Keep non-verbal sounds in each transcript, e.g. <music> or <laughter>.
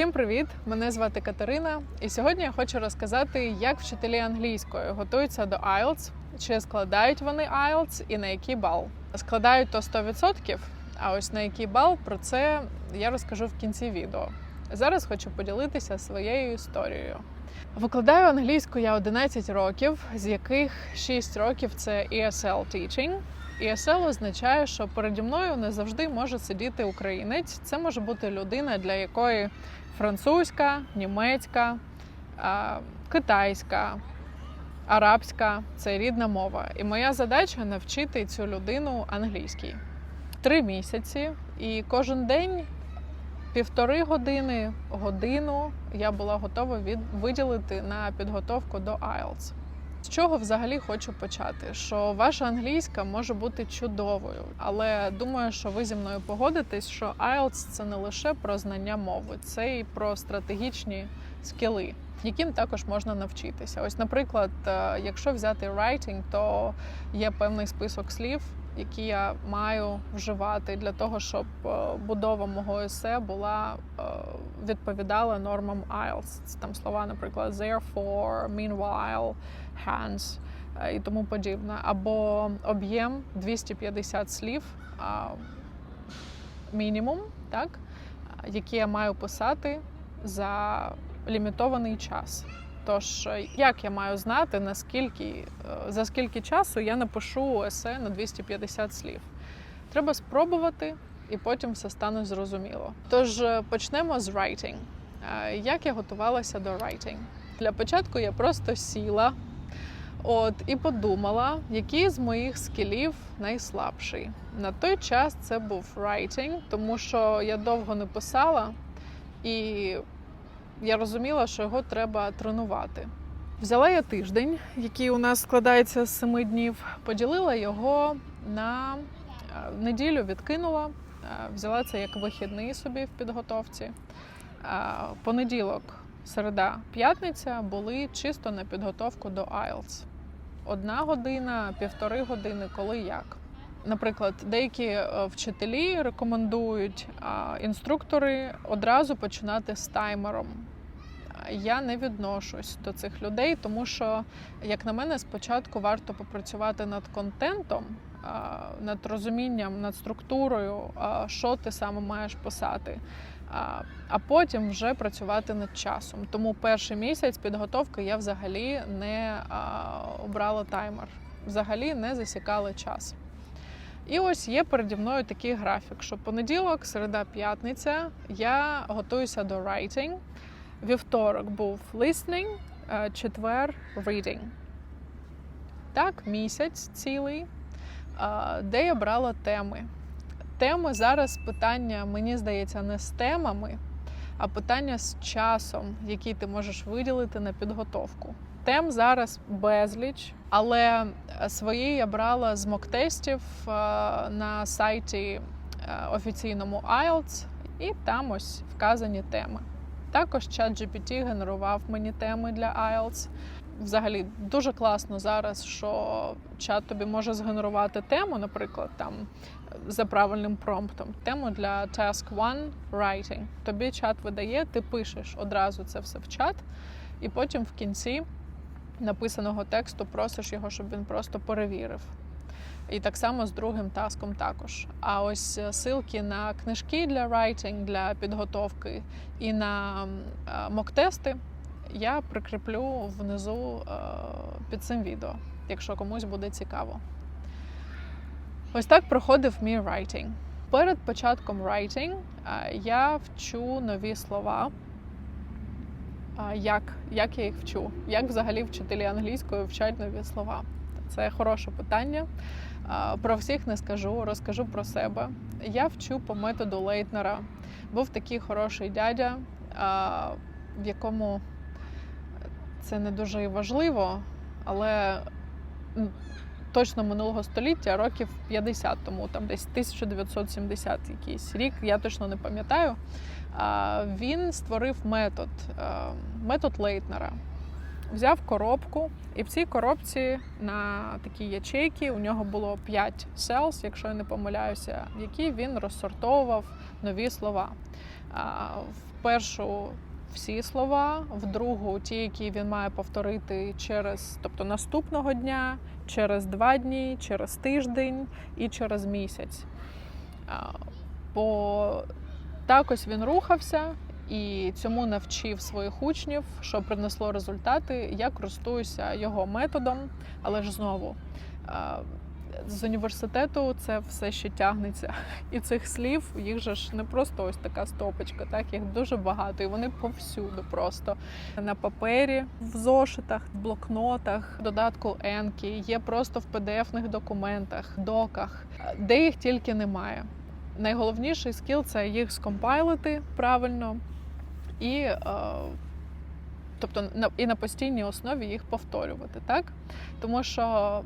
Всім привіт! Мене звати Катерина, і сьогодні я хочу розказати, як вчителі англійської готуються до IELTS, чи складають вони IELTS і на який бал. Складають то 100%, а ось на який бал про це я розкажу в кінці відео. Зараз хочу поділитися своєю історією. Викладаю англійську я 11 років, з яких 6 років це ESL Teaching. ESL означає, що переді мною не завжди може сидіти українець. Це може бути людина, для якої французька, німецька, китайська, арабська це рідна мова. І моя задача навчити цю людину англійській. Три місяці, і кожен день півтори години, годину я була готова від виділити на підготовку до IELTS. З чого взагалі хочу почати? Що ваша англійська може бути чудовою, але думаю, що ви зі мною погодитесь, що IELTS – це не лише про знання мови, це і про стратегічні скіли, яким також можна навчитися. Ось, наприклад, е, якщо взяти writing, то є певний список слів, які я маю вживати для того, щоб е, будова мого есе була е, відповідала нормам IELTS. Це там слова, наприклад, therefore, meanwhile, hence е, і тому подібне. Або об'єм 250 слів мінімум, так, які я маю писати за лімітований час. Тож, е, як я маю знати, наскільки е, за скільки часу я напишу есе на 250 слів? Треба спробувати, і потім все стане зрозуміло. Тож е, почнемо з writing. Як я готувалася до writing? Для початку я просто сіла от, і подумала, який з моїх скілів найслабший. На той час це був writing, тому що я довго не писала, і я розуміла, що його треба тренувати. Взяла я тиждень, який у нас складається з семи днів, поділила його на е, неділю, відкинула, е, взяла це як вихідний собі в підготовці. Е, Понеділок, середа, п'ятниця були чисто на підготовку до IELTS. Одна година, півтори години, коли як. Наприклад, деякі вчителі рекомендують інструктори одразу починати з таймером. Я не відношусь до цих людей, тому що, як на мене, спочатку варто попрацювати над контентом, над розумінням, над структурою, що ти саме маєш писати, а, потім вже працювати над часом. Тому перший місяць підготовки я взагалі не обрала таймер, взагалі не засікала час. І ось є переді мною такий графік, що понеділок, середа, п'ятниця я готуюся до writing. Вівторок був listening, е, четвер reading. Так, місяць цілий, е, де я брала теми. Теми зараз питання, мені здається, не з темами, а питання з часом, який ти можеш виділити на підготовку. Тем зараз безліч, але свої я брала з моктестів е, на сайті е, офіційному IELTS, і там ось вказані теми. Також чат GPT генерував мені теми для IELTS. Взагалі дуже класно зараз, що чат тобі може згенерувати тему, наприклад, там за правильним промптом. Тему для Task 1 Writing. Тобі чат видає, ти пишеш одразу це все в чат, і потім в кінці написаного тексту просиш його, щоб він просто перевірив. І так само з другим таском також. А ось ссылки на книжки для writing, для підготовки і на е, мок-тести я прикріплю внизу е, під цим відео, якщо комусь буде цікаво. Ось так проходив мій writing. Перед початком writing е, я вчу нові слова. Як, як я їх вчу? Як взагалі вчителі англійської вчать нові слова? Це хороше питання. Про всіх не скажу, розкажу про себе. Я вчу по методу Лейтнера. Був такий хороший дядя, в якому це не дуже важливо, але точно минулого століття, років 50 тому, там десь 1970 якийсь рік, я точно не пам'ятаю. Він створив метод, метод Лейтнера. Взяв коробку, і в цій коробці на такі ячейки у нього було 5 селс, якщо я не помиляюся, які він розсортовував нові слова. В першу всі слова, в другу ті, які він має повторити через, тобто наступного дня, через два дні, через тиждень і через місяць. Бо так ось він рухався і цьому навчив своїх учнів, що принесло результати. Я користуюся його методом, але ж знову. З університету це все ще тягнеться. І цих слів їх же ж не просто ось така стопочка, так їх дуже багато, і вони повсюду просто на папері, в зошитах, в блокнотах, в додатку Енкі, є просто в PDF-них документах, доках, де їх тільки немає. Найголовніший скіл це їх скомпайлити правильно і, е, тобто, і на постійній основі їх повторювати, так? Тому що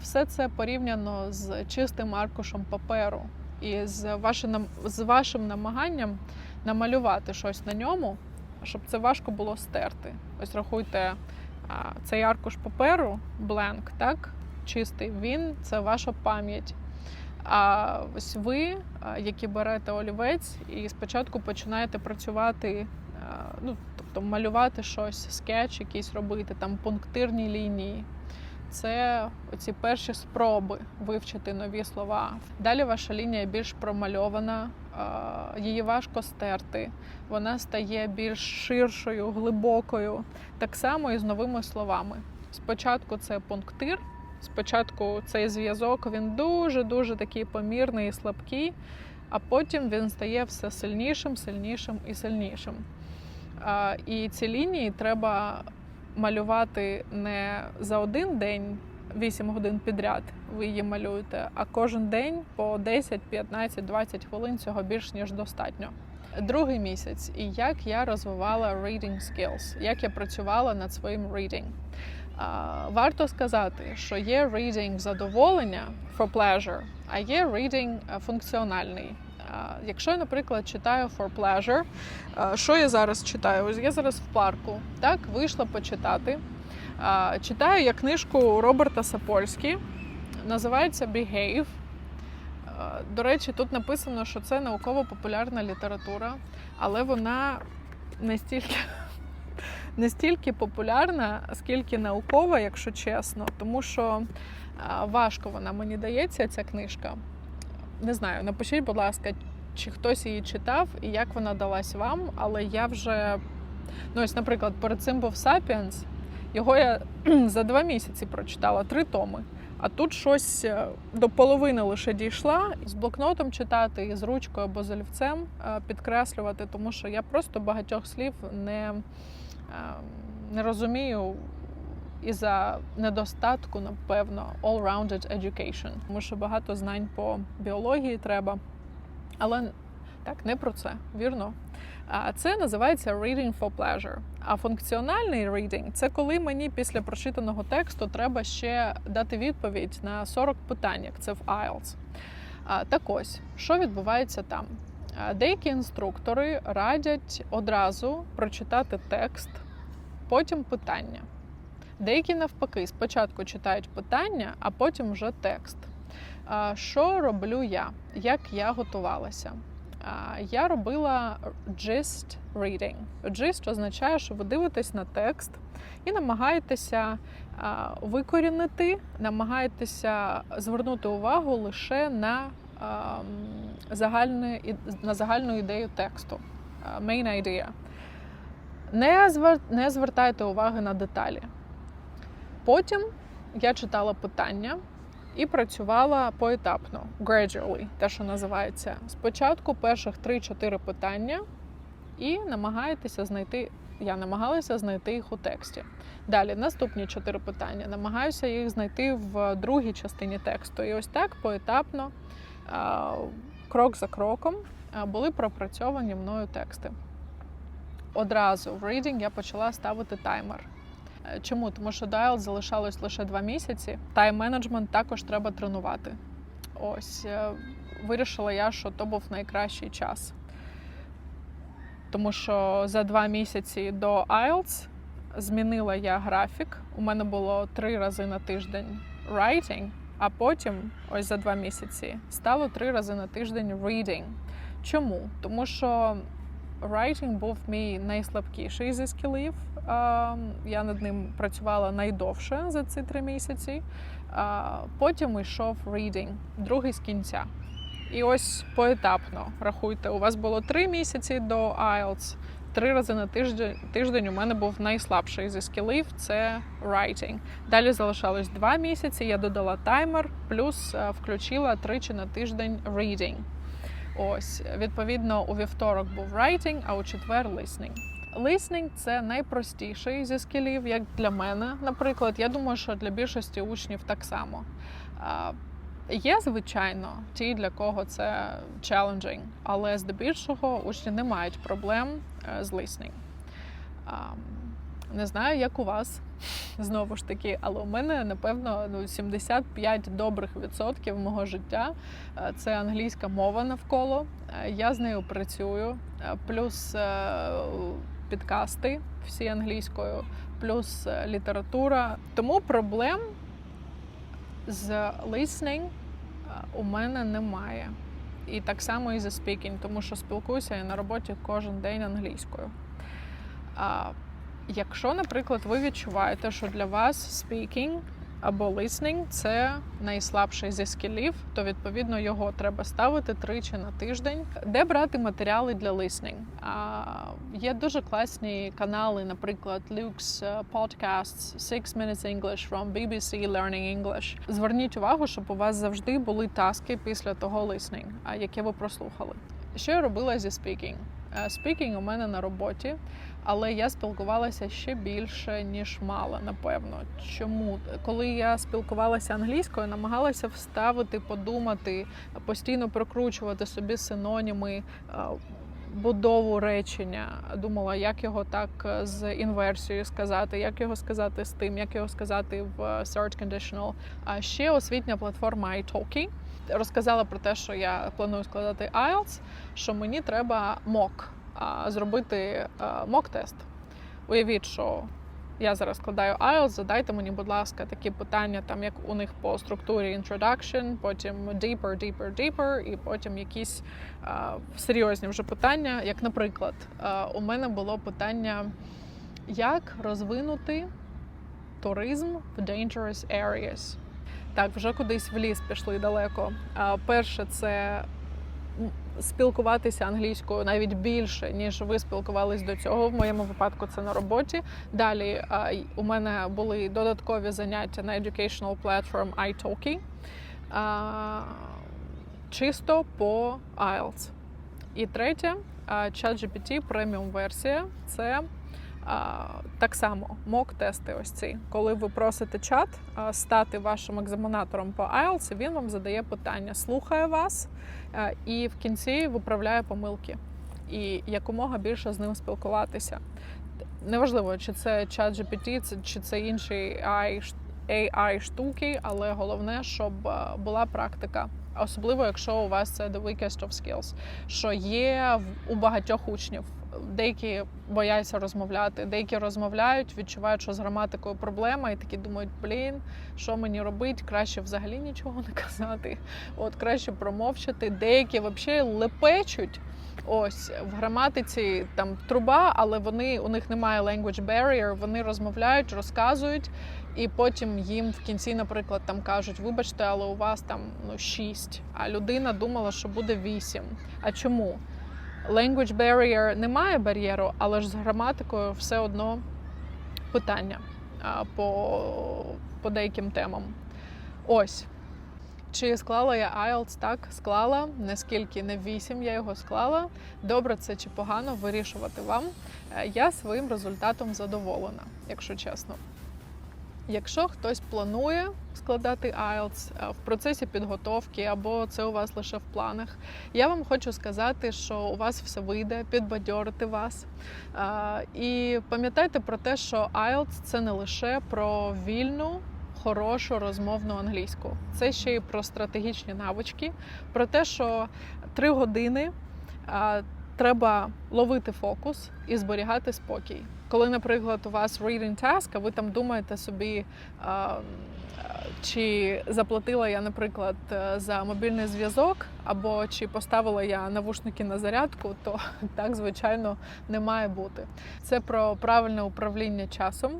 все це порівняно з чистим аркушем паперу і з вашим, з вашим намаганням намалювати щось на ньому, щоб це важко було стерти. Ось рахуйте, а, цей аркуш паперу, бленк, так, чистий, він це ваша пам'ять. А ось ви, які берете олівець, і спочатку починаєте працювати, ну тобто малювати щось, скетч, якийсь робити, там пунктирні лінії. Це оці перші спроби вивчити нові слова. Далі ваша лінія більш промальована, її важко стерти. Вона стає більш ширшою, глибокою. Так само і з новими словами. Спочатку це пунктир. Спочатку цей зв'язок він дуже-дуже такий помірний і слабкий, а потім він стає все сильнішим, сильнішим і сильнішим. І ці лінії треба малювати не за один день, 8 годин підряд ви її малюєте, а кожен день по 10, 15, 20 хвилин цього більш ніж достатньо. Другий місяць, і як я розвивала reading skills, як я працювала над своїм reading. Варто сказати, що є reading задоволення for pleasure, а є reading е, функціональний. Якщо я, наприклад, читаю for pleasure, що я зараз читаю? Ось я зараз в парку, так, вийшла почитати. Читаю я книжку Роберта Сапольські, називається Behave. До речі, тут написано, що це науково-популярна література, але вона настільки не стільки популярна, скільки наукова, якщо чесно, тому що важко вона мені дається, ця книжка. Не знаю, напишіть, будь ласка, чи хтось її читав і як вона далась вам, але я вже, ну ось, наприклад, перед цим був Сапіенс, його я <clears throat> за два місяці прочитала, три томи. А тут щось е, до половини лише дійшла з блокнотом читати, і з ручкою або з олівцем е, підкреслювати, тому що я просто багатьох слів не, е, не розумію із-за недостатку, напевно, all-rounded education. Тому що багато знань по біології треба. Але так, не про це, вірно. А це називається reading for pleasure. А функціональний reading – це коли мені після прочитаного тексту треба ще дати відповідь на 40 питань, як це в IELTS. А, Так ось, що відбувається там? Деякі інструктори радять одразу прочитати текст, потім питання. Деякі навпаки спочатку читають питання, а потім вже текст. Що роблю я? Як я готувалася? Я робила gist reading. Gist означає, що ви дивитесь на текст і намагаєтеся викорінити, намагаєтеся звернути увагу лише на, а, загальну, на загальну ідею тексту. а, Main idea. Не, звер, не звертайте уваги на деталі. Потім я читала питання і працювала поетапно, gradually, те, що називається. Спочатку перших 3-4 питання, і намагаєтеся знайти. Я намагалася знайти їх у тексті. Далі наступні чотири питання. Намагаюся їх знайти в другій частині тексту. І ось так поетапно, крок за кроком, були пропрацьовані мною тексти. Одразу в reading я почала ставити таймер. Е, Чому? Тому що Dial залишалось лише два місяці. Тайм-менеджмент також треба тренувати. Ось е, вирішила я, що то був найкращий час. Тому що за два місяці до IELTS змінила я графік. У мене було три рази на тиждень writing, а потім, ось за два місяці, стало три рази на тиждень reading. Чому? Тому що writing був мій найслабкіший зі скілів. Я над ним працювала найдовше за ці три місяці. Потім йшов reading, другий з кінця. І ось поетапно рахуйте, у вас було три місяці до IELTS. Три рази на тиждень тиждень у мене був найслабший зі скілів це writing. Далі залишалось два місяці. Я додала таймер, плюс е, включила тричі на тиждень reading. Ось, відповідно, у вівторок був writing, а у четвер listening. Listening – це найпростіший зі скілів, як для мене. Наприклад, я думаю, що для більшості учнів так само. Є, звичайно, ті, для кого це challenging, але здебільшого учні не мають проблем е, з listening. Не знаю, як у вас <laughs> знову ж таки, але у мене напевно ну 75 добрих відсотків мого життя е, це англійська мова навколо. Е, Я з нею працюю, плюс підкасти всі англійською, плюс література. Тому проблем з listening е, у мене немає. І так само і за speaking, тому що спілкуюся я на роботі кожен день англійською. А, Якщо, наприклад, ви відчуваєте, що для вас speaking або listening – це найслабший зі скілів, то відповідно його треба ставити тричі на тиждень. Де брати матеріали для listening? А, Є дуже класні канали, наприклад, Luke's е, Podcasts, Six Minutes English from BBC Learning English. Зверніть увагу, щоб у вас завжди були таски після того listening, яке ви прослухали. Що я робила зі speaking? Е, Speaking у мене на роботі, але я спілкувалася ще більше, ніж мала, напевно. Чому? Коли я спілкувалася англійською, намагалася вставити, подумати, постійно прокручувати собі синоніми, е, будову речення. Думала, як його так е, з інверсією сказати, як його сказати з тим, як його сказати в е, search conditional. А ще освітня платформа iTalki розказала про те, що я планую складати IELTS, що мені треба мок зробити мок-тест. Уявіть, що я зараз складаю IELTS, задайте мені, будь ласка, такі питання, там як у них по структурі introduction, потім deeper, deeper, deeper, і потім якісь а, серйозні вже питання. Як, наприклад, а, у мене було питання, як розвинути туризм в dangerous areas. Так, вже кудись в ліс пішли далеко. Перше, це спілкуватися англійською навіть більше, ніж ви спілкувались до цього. В моєму випадку це на роботі. Далі у мене були додаткові заняття на educational platform iTalki. Чисто по IELTS. І третє, ChatGPT преміум версія це а, так само мок-тести. Ось ці. Коли ви просите чат стати вашим екзаменатором по IELTS, він вам задає питання, слухає вас і в кінці виправляє помилки. І якомога більше з ним спілкуватися. Неважливо, чи це чат GPT, чи це інші AI, штуки, але головне, щоб була практика. Особливо, якщо у вас це the weakest of skills, що є у багатьох учнів. Деякі бояться розмовляти, деякі розмовляють, відчувають, що з граматикою проблема, і такі думають, блін, що мені робити? Краще взагалі нічого не казати. От краще промовчати. Деякі взагалі лепечуть. Ось в граматиці там труба, але вони у них немає language barrier, вони розмовляють, розказують, і потім їм в кінці, наприклад, там кажуть: вибачте, але у вас там ну 6, а людина думала, що буде 8. А чому? Language barrier немає бар'єру, але ж з граматикою все одно питання по, по деяким темам. Ось. Чи склала я IELTS? Так, склала. Наскільки не 8 я його склала. Добре це чи погано вирішувати вам. Е, Я своїм результатом задоволена, якщо чесно. Якщо хтось планує складати IELTS е, в процесі підготовки або це у вас лише в планах, я вам хочу сказати, що у вас все вийде, підбадьорити вас. Е, І пам'ятайте про те, що IELTS – це не лише про вільну, хорошу розмовну англійську. Це ще й про стратегічні навички, про те, що три години. е, треба ловити фокус і зберігати спокій. Коли, наприклад, у вас reading task, а ви там думаєте собі, чи заплатила я, наприклад, е, за мобільний зв'язок, або чи поставила я навушники на зарядку, то <laughs> так, звичайно, не має бути. Це про правильне управління часом,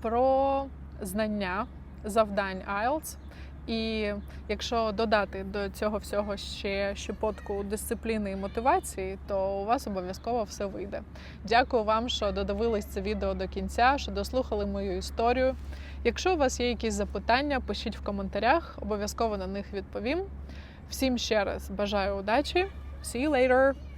про знання завдань IELTS. І якщо додати до цього всього ще щепотку дисципліни і мотивації, то у вас обов'язково все вийде. Дякую вам, що додивились це відео до кінця, що дослухали мою історію. Якщо у вас є якісь запитання, пишіть в коментарях, обов'язково на них відповім. Всім ще раз бажаю удачі. See you later!